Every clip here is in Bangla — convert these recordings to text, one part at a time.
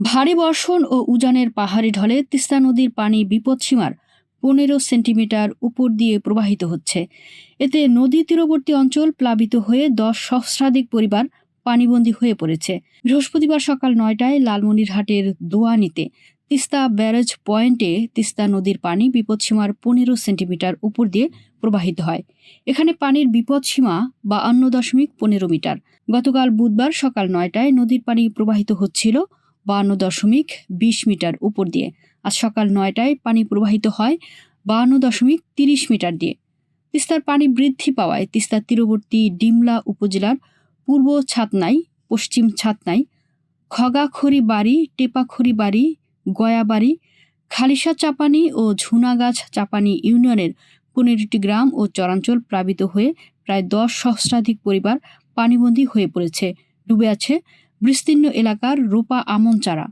ভারী বর্ষণ ও উজানের পাহাড়ি ঢলে তিস্তা নদীর পানি বিপদসীমার পনেরো সেন্টিমিটার উপর দিয়ে প্রবাহিত হচ্ছে। এতে নদী তীরবর্তী অঞ্চল প্লাবিত হয়ে দশ সহস্রাধিক পরিবার পানিবন্দী হয়ে পড়েছে। বৃহস্পতিবার সকাল নয়টায় লালমনিরহাটের দোয়ানিতে তিস্তা ব্যারেজ পয়েন্টে তিস্তা নদীর পানি বিপদসীমার পনেরো সেন্টিমিটার উপর দিয়ে প্রবাহিত হয়। এখানে পানির বিপদসীমা বা অন্য দশমিক পনেরো মিটার। গতকাল বুধবার সকাল নয়টায় নদীর পানি প্রবাহিত হচ্ছিল বান্ন দশমিক বিশ মিটার উপর দিয়ে। আজ সকাল নয়টায় পানি প্রবাহিত হয় বান্ন দশমিক তিরিশ মিটার দিয়ে। তিস্তার পানি বৃদ্ধি পাওয়ায় তিস্তার তীরবর্তী ডিমলা উপজেলার পূর্ব ছাতনাই, পশ্চিম ছাতনাই, খগাখড়ি বাড়ি, টেপাখড়ি বাড়ি, গয়াবাড়ি, খালিশা চাপানি ও ঝুনাগাছ চাপানি ইউনিয়নের পনেরোটি গ্রাম ও চরাঞ্চল প্লাবিত হয়ে প্রায় দশ সহস্রাধিক পরিবার পানিবন্দী হয়ে পড়েছে। ডুবে আছে বিস্তীর্ণ এলাকার রূপা আমন চারা।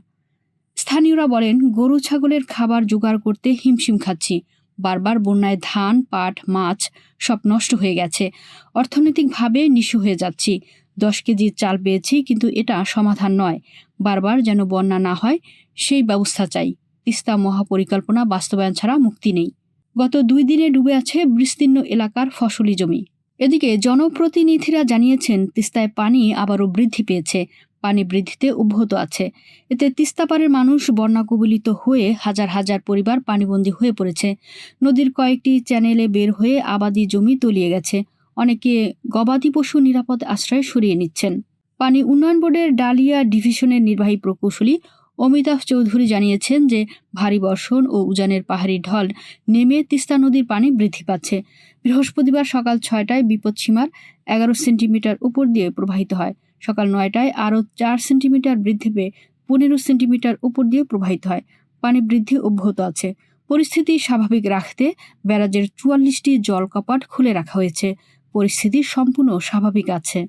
স্থানীয়রা বলেন, গরু ছাগলের খাবার জোগাড় করতে হিমশিম খাচ্ছি। বারবার বন্যায় ধান, পাট, মাছ সব নষ্ট হয়ে গেছে। অর্থনৈতিকভাবে নিঃস্ব হয়ে যাচ্ছি। দশ কেজি চাল পেয়েছি, কিন্তু এটা সমাধান নয়। বারবার যেন বন্যা না হয়, সেই ব্যবস্থা চাই। তিস্তা মহাপরিকল্পনা বাস্তবায়ন ছাড়া মুক্তি নেই। গত দুই দিনে ডুবে আছে বিস্তীর্ণ এলাকার ফসলি জমি। এদিকে জনপ্রতিনিধিরা জানিয়েছেন, তিস্তায় পানি আবারও বৃদ্ধি পেয়েছে। পানি বৃদ্ধিতে অব্যাহত আছে। এতে তিস্তাপাড়ের মানুষ বন্যা কবলিত হয়ে হাজার হাজার পরিবার পানিবন্দী হয়ে পড়েছে। নদীর কয়েকটি চ্যানেলে বের হয়ে আবাদি জমি তলিয়ে গেছে। অনেকে গবাদি পশু নিরাপদ আশ্রয় সরিয়ে নিচ্ছেন। পানি উন্নয়ন বোর্ডের ডালিয়া ডিভিশনের নির্বাহী প্রকৌশলী অমিতাভ চৌধুরী জানিয়েছেন যে, ভারী বর্ষণ ও উজানের পাহাড়ি ঢল নেমে তিস্তা নদীর পানি বৃদ্ধি পাচ্ছে। বৃহস্পতিবার সকাল ছয়টায় বিপদসীমার এগারো সেন্টিমিটার উপর দিয়ে প্রবাহিত হয়। সকাল নয়টায় আরও চার সেন্টিমিটার বৃদ্ধি পেয়ে পনেরো সেন্টিমিটার উপর দিয়ে প্রবাহিত হয়। পানি বৃদ্ধি অব্যাহত আছে। পরিস্থিতি স্বাভাবিক রাখতে ব্যারাজের চুয়াল্লিশটি জল কপাট খুলে রাখা হয়েছে। পরিস্থিতি সম্পূর্ণ স্বাভাবিক আছে।